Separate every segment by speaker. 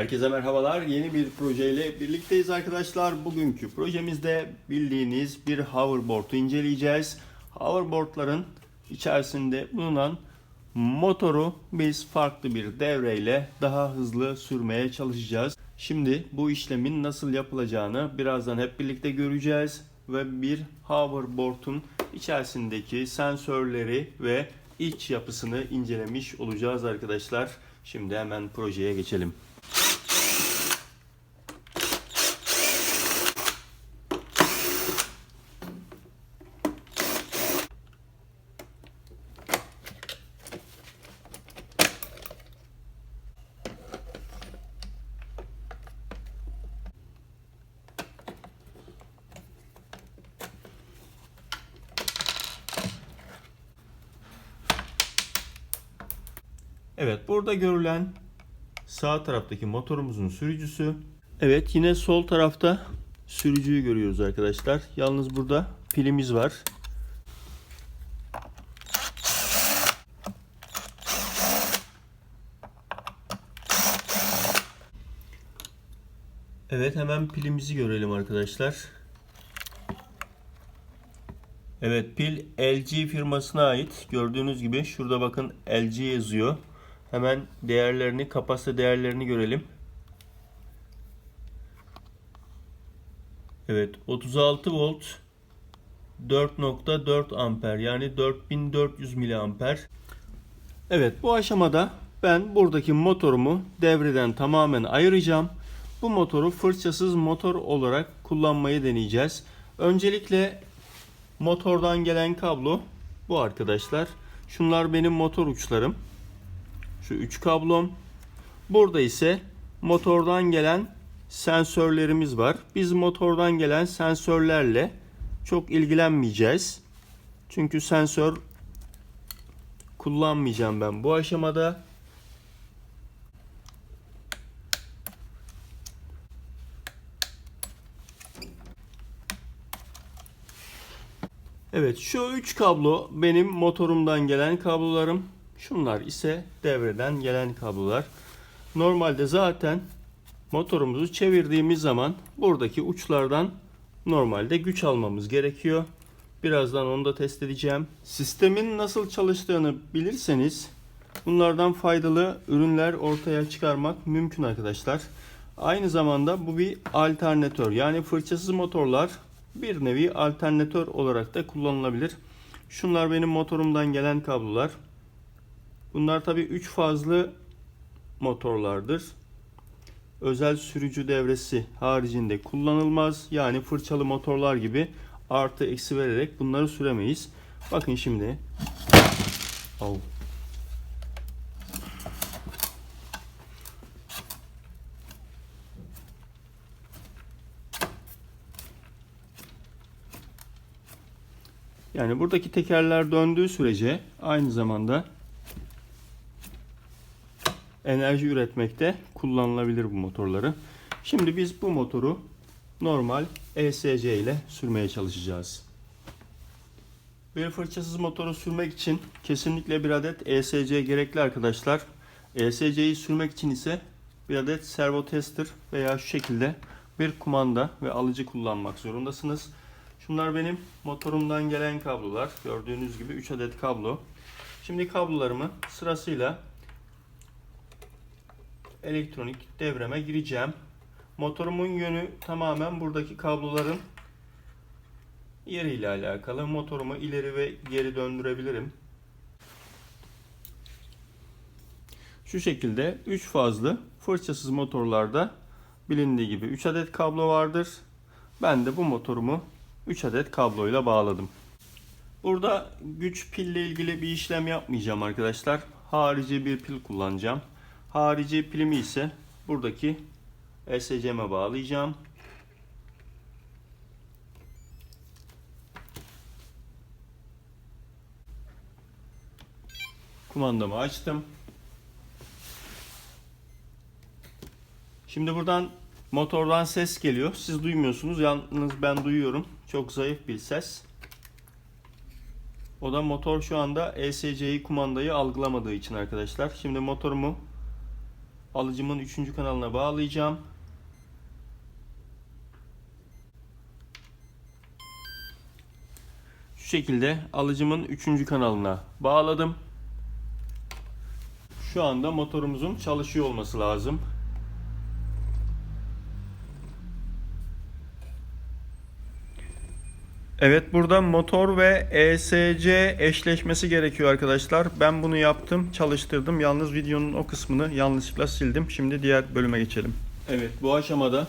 Speaker 1: Herkese merhabalar. Yeni bir projeyle birlikteyiz arkadaşlar. Bugünkü projemizde bildiğiniz bir hoverboard'u inceleyeceğiz. Hoverboard'ların içerisinde bulunan motoru biz farklı bir devreyle daha hızlı sürmeye çalışacağız. Şimdi bu işlemin nasıl yapılacağını birazdan hep birlikte göreceğiz ve bir hoverboard'un içerisindeki sensörleri ve iç yapısını incelemiş olacağız arkadaşlar. Şimdi hemen projeye geçelim. Evet burada görülen sağ taraftaki motorumuzun sürücüsü. Evet yine sol tarafta sürücüyü görüyoruz arkadaşlar. Yalnız burada pilimiz var. Evet hemen pilimizi görelim arkadaşlar. Evet pil LG firmasına ait. Gördüğünüz gibi şurada bakın LG yazıyor. Hemen değerlerini, kapasite değerlerini görelim. Evet 36 volt 4.4 amper yani 4400 miliamper. Evet bu aşamada ben buradaki motorumu devreden tamamen ayıracağım. Bu motoru fırçasız motor olarak kullanmayı deneyeceğiz. Öncelikle motordan gelen kablo bu arkadaşlar. Şunlar benim motor uçlarım. Şu üç kablom. Burada ise motordan gelen sensörlerimiz var. Biz motordan gelen sensörlerle çok ilgilenmeyeceğiz. Çünkü sensör kullanmayacağım ben bu aşamada. Evet şu üç kablo benim motorumdan gelen kablolarım. Şunlar ise devreden gelen kablolar. Normalde zaten motorumuzu çevirdiğimiz zaman buradaki uçlardan normalde güç almamız gerekiyor. Birazdan onu da test edeceğim. Sistemin nasıl çalıştığını bilirseniz bunlardan faydalı ürünler ortaya çıkarmak mümkün arkadaşlar. Aynı zamanda bu bir alternatör. Yani fırçasız motorlar bir nevi alternatör olarak da kullanılabilir. Şunlar benim motorumdan gelen kablolar. Bunlar tabi 3 fazlı motorlardır. Özel sürücü devresi haricinde kullanılmaz. Yani fırçalı motorlar gibi artı eksi vererek bunları süremeyiz. Bakın şimdi. Al. Yani buradaki tekerler döndüğü sürece aynı zamanda enerji üretmekte kullanılabilir bu motorları. Şimdi biz bu motoru normal ESC ile sürmeye çalışacağız. Bir fırçasız motoru sürmek için kesinlikle bir adet ESC gerekli arkadaşlar. ESC'yi sürmek için ise bir adet servo tester veya şu şekilde bir kumanda ve alıcı kullanmak zorundasınız. Şunlar benim motorumdan gelen kablolar. Gördüğünüz gibi 3 adet kablo. Şimdi kablolarımı sırasıyla elektronik devreme gireceğim. Motorumun yönü tamamen buradaki kabloların yeriyle alakalı. Motorumu ileri ve geri döndürebilirim. Şu şekilde 3 fazlı fırçasız motorlarda bilindiği gibi 3 adet kablo vardır. Ben de bu motorumu 3 adet kabloyla bağladım. Burada güç pille ilgili bir işlem yapmayacağım arkadaşlar. Harici bir pil kullanacağım. Harici pilimi ise buradaki ESC'me bağlayacağım. Kumandamı açtım. Şimdi buradan motordan ses geliyor. Siz duymuyorsunuz. Yalnız ben duyuyorum. Çok zayıf bir ses. O da motor şu anda ESC'yi kumandayı algılamadığı için arkadaşlar. Şimdi motorumu alıcımın 3. kanalına bağlayacağım. Şu şekilde alıcımın 3. kanalına bağladım. Şu anda motorumuzun çalışıyor olması lazım. Evet burada motor ve ESC eşleşmesi gerekiyor arkadaşlar. Ben bunu yaptım, çalıştırdım. Yalnız videonun o kısmını yanlışlıkla sildim. Şimdi diğer bölüme geçelim. Evet bu aşamada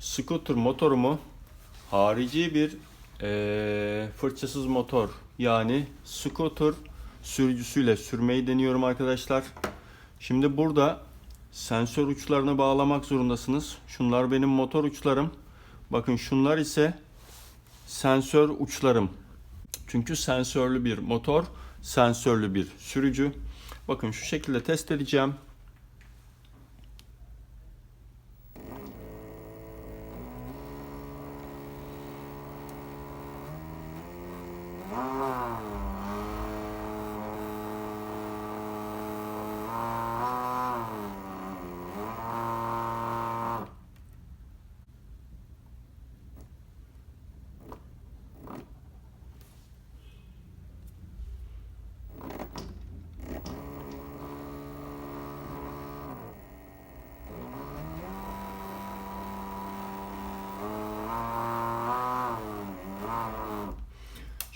Speaker 1: scooter motorumu harici bir eee, fırçasız motor yani scooter sürücüsüyle sürmeyi deniyorum arkadaşlar. Şimdi burada sensör uçlarını bağlamak zorundasınız. Şunlar benim motor uçlarım. Bakın şunlar ise sensör uçlarım. Çünkü sensörlü bir motor, sensörlü bir sürücü. Bakın şu şekilde test edeceğim.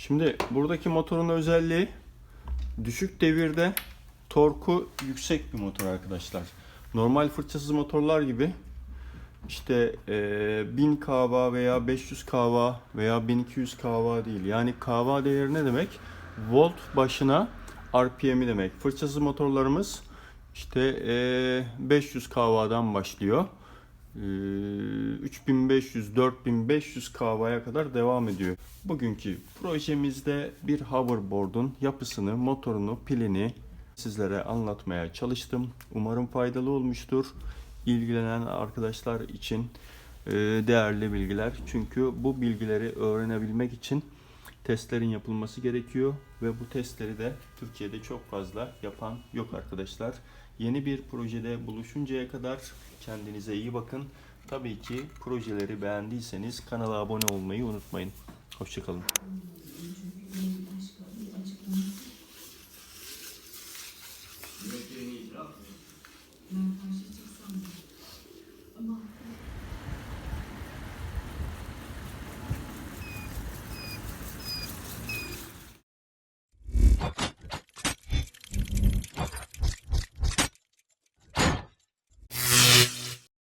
Speaker 1: Şimdi buradaki motorun özelliği düşük devirde torku yüksek bir motor arkadaşlar. Normal fırçasız motorlar gibi işte e, 1000 kW veya 500 kW veya 1200 kW değil. Yani kW değeri ne demek? Volt başına RPM'i demek. Fırçasız motorlarımız işte e, 500 kW'dan başlıyor. E, 3500-4500 kW'ya kadar devam ediyor. Bugünkü projemizde bir hoverboard'un yapısını, motorunu, pilini sizlere anlatmaya çalıştım. Umarım faydalı olmuştur. İlgilenen arkadaşlar için e, değerli bilgiler. Çünkü bu bilgileri öğrenebilmek için testlerin yapılması gerekiyor ve bu testleri de Türkiye'de çok fazla yapan yok arkadaşlar. Yeni bir projede buluşuncaya kadar kendinize iyi bakın. Tabii ki projeleri beğendiyseniz kanala abone olmayı unutmayın. Hoşçakalın.